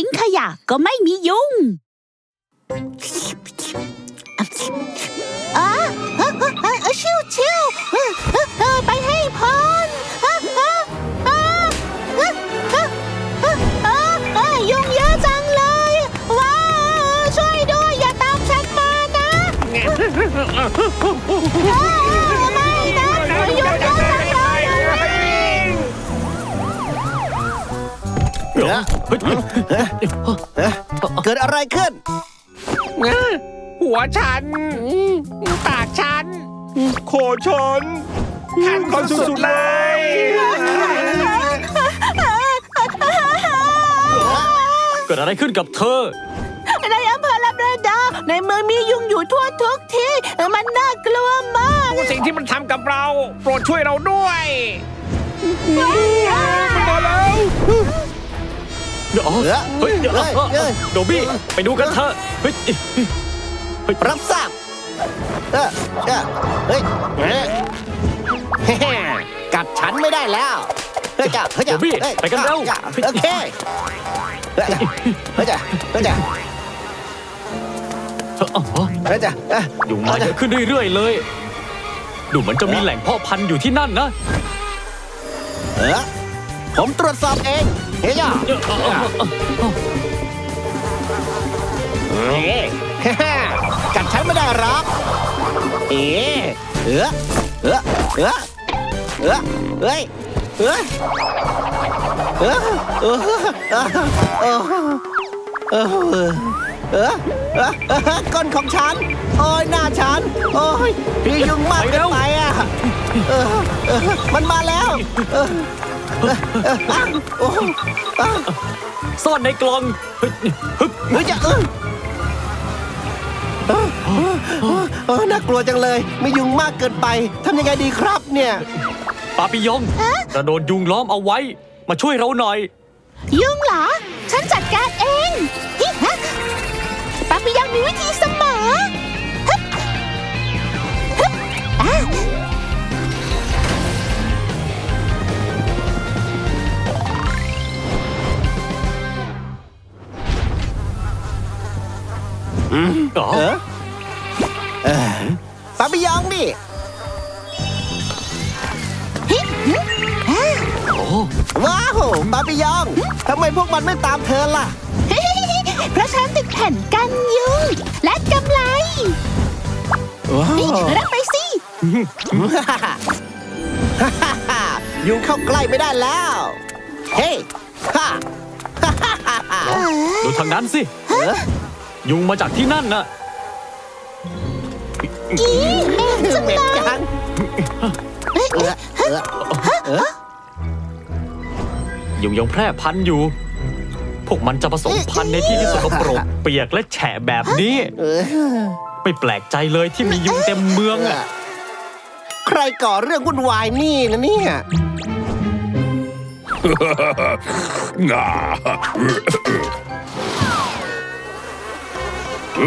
ิ้งขยะก็ไม่มียุงอาชิวชิวไปให้พ้นยุงเยอะจังเลย ว้า ช่วยด้วย อย่าตามฉันมานะ เฮ้ยเกิดอะไรขึ้น หัวฉัน ปากฉัน โคชนขันคนสุดๆเลย เกิดอะไรขึ้นกับเธอ ในอำเภอลาบรดอร์ในเมืองมียุงอยู่ทั่วทุกที่ มันน่ากลัวมาก สิ่งที่มันทำกับเรา โปรดช่วยเราด้วย อ๋อเอ้ยเฮ้ยเดี๋ยวเอ้ยเอ้ยโดบี้ไปดูกันเถอะเฮ้ยรับทราบเออเออเฮ้ยเฮ้ยเฮ้ยกัดฉันไม่ได้แล้วเฮ้ยจ้ะเฮ้ยจ้ะโดบี้ฮ้ยไปกันเร็วจ้ะโอเคเฮ้ยจ้ะเฮ้ยจ้ะเฮ้ยจ้ะอ๋อเฮ้ยจ้ะเอ้ยยุงมาเยอะขึ้นเรื่อยๆเลย ดูเหมือนจะมีแหล่งเพาะพันธุ์อยู่ที่นั่นนะเออผมตรวจสอบเอง เฮ้ยย่าฮ่ากัดฉันไม่ได้หรอกเอ๋เออเออเออเออเอ้เออเออเออเออเออเออเออก้นของฉัน โอ้ยหน้าฉัน โอ้ยพี่ยุ่งมากเกินไปอะมันมาแล้ว เออเออเอออ้าวโอ้อ้าวซ่อนในกล่องเฮ้ยฮึบเฮ้ยจะเออเออเออเออเออน่ากลัวจังเลยไม่ยุงมากเกินไปทำยังไงดีครับเนี่ย ปาปิยองกระโดดยุงล้อมเอาไว้ มาช่วยเราหน่อย ยุงเหรอ ฉันจัดการเองฮิฮะปาปิยังมีวิธีเสมอฮึบฮึบอะ เออเออปาปิยองดิฮิฮึอะโอ้ว้าวปาปิยองทำไมพวกมันไม่ตามเธอล่ะ เพราะฉันติดแผ่นกันยุงและกำไลว้านี่วรับไปสิ ยุงเข้าใกล้ไม่ได้แล้ว เฮ้ยฮ่าฮ่าฮ่าฮ่าฮ่าดูทางนั้นสิเออ ยุงมาจากที่นั่นน่ะอีเหม็นจังเหม็เลนยจังเออเออเออยุงยังแพร่พันธุ์อยู่ พวกมันจะผสมพันธุ์ในที่ที่สกปรกเปียกและแฉะแบบนี้เออไม่แปลกใจเลยที่มียุงเต็มเมืองอะ ใครก่อเรื่องวุ่นวายนี่นะเนี่ย ฉั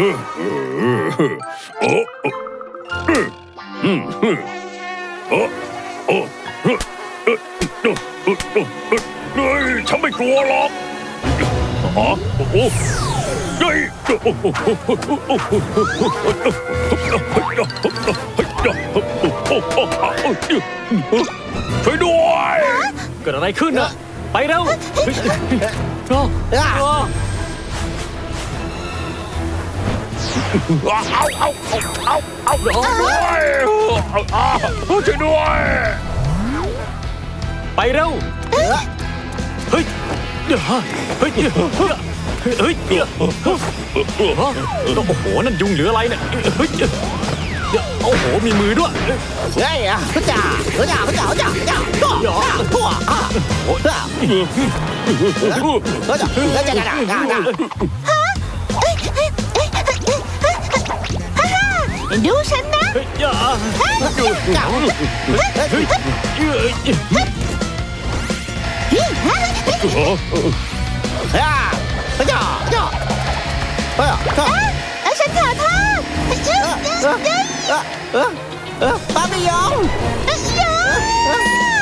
นไม่กลัวหรอกอ๋อโอ้โหเฮ้ยช่วยด้วย เกิดอะไรขึ้นน่ะไปเร็ว เอาวอะอ้าเอาเอาเอาเอาเอาด้วยช่วยด้วย ไปเร็วเฮ้ยเฮ้ย เฮ้ย เฮ้ยโอ้โห นั่นยุงหรืออะไรเนี่ยเฮ้ยโอ้โห มีมือด้วย เฮ้ยอะพระจ่าพระจ่าพระจ่าพระจ่าพระจ่าทั่วทั่วอะโอ้ยอะพระจ่าพระจ่าจ่าจ่าจ่า ดูฉันนะเฮ้ยอย่าเก่าเฮ้ยเอ้ยโอ้โหฮ่เฮ้ยเฮ้ยเฮ้ยเฮ้ยเฮ้ยเฮ้ยเฮ้ยเฮ้ยเฮ้ยเฮ้ยอมเฮ้ยเ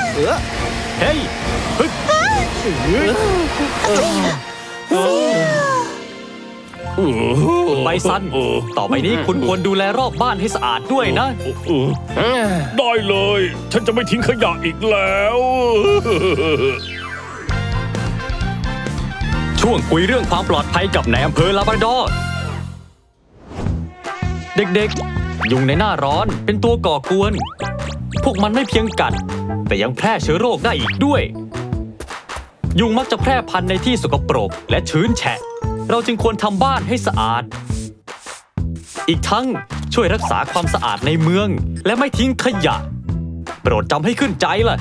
ฮ้ย ไบซัน ต่อไปนี้คุณควรดูแลรอบบ้านให้สะอาดด้วยนะ ได้เลย ฉันจะไม่ทิ้งขยะอีกแล้ว ช่วงคุยเรื่องความปลอดภัยกับนายอำเภอลาบราดอร์เด็กๆ ยุงในหน้าร้อนเป็นตัวก่อกวน พวกมันไม่เพียงกัด แต่ยังแพร่เชื้อโรคได้อีกด้วย ยุงมักจะแพร่พันธุ์ในที่สกปรกและชื้นแฉะ เราจึงควรทำบ้านให้สะอาด อีกทั้งช่วยรักษาความสะอาดในเมือง และไม่ทิ้งขยะ โปรดจำให้ขึ้นใจล่ะ